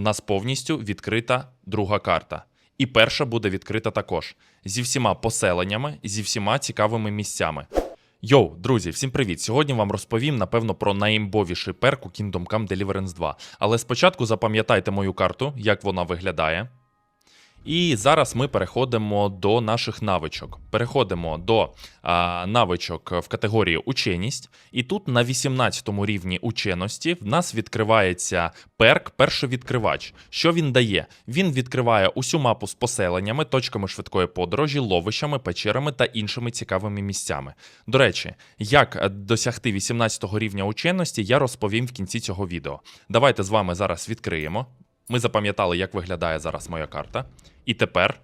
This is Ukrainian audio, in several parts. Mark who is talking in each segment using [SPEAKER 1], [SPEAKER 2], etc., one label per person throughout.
[SPEAKER 1] Нас повністю відкрита друга карта. І перша буде відкрита також зі всіма поселеннями, зі всіма цікавими місцями. Йоу, друзі, всім привіт! Сьогодні вам розповім, напевно, про найімбовіший перк у Kingdom Come Deliverance 2. Але спочатку запам'ятайте мою карту, як вона виглядає. І зараз ми переходимо до наших навичок. Переходимо до а, навичок в категорії ученість. І тут на 18 рівні ученості в нас відкривається перк першовідкривач. Що він дає? Він відкриває усю мапу з поселеннями, точками швидкої подорожі, ловищами, печерами та іншими цікавими місцями. До речі, як досягти 18 рівня ученості, я розповім в кінці цього відео. Давайте з вами зараз відкриємо. Ми запам'ятали, як виглядає зараз моя карта. І тепер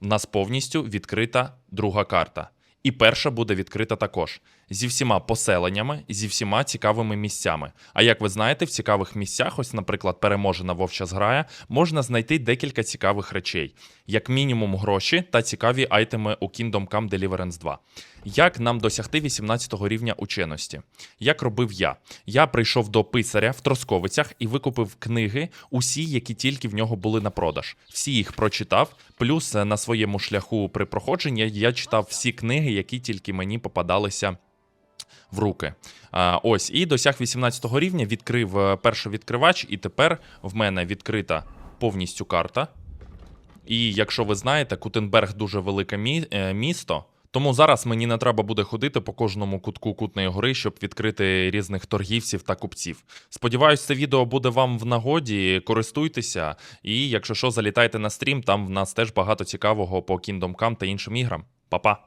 [SPEAKER 1] в нас повністю відкрита друга карта. І перша буде відкрита також зі всіма поселеннями, зі всіма цікавими місцями. А як ви знаєте, в цікавих місцях, ось, наприклад, переможена вовча зграя, можна знайти декілька цікавих речей, як мінімум гроші та цікаві айтеми у Kingdom Come Deliverance 2. Як нам досягти 18-го рівня ученості? Як робив я? Я прийшов до писаря в Тросковицях і викупив книги, усі, які тільки в нього були на продаж. Всі їх прочитав. Плюс е, на своєму шляху при проходженні я читав всі книги, які тільки мені попадалися в руки. А, ось, і досяг 18 рівня, відкрив е, перший відкривач, і тепер в мене відкрита повністю карта. І якщо ви знаєте, Кутенберг дуже велике мі- е, місто. Тому зараз мені не треба буде ходити по кожному кутку Кутної гори, щоб відкрити різних торгівців та купців. Сподіваюсь, це відео буде вам в нагоді. Користуйтеся, і якщо що, залітайте на стрім, там в нас теж багато цікавого по Kingdom Come та іншим іграм. Па-па!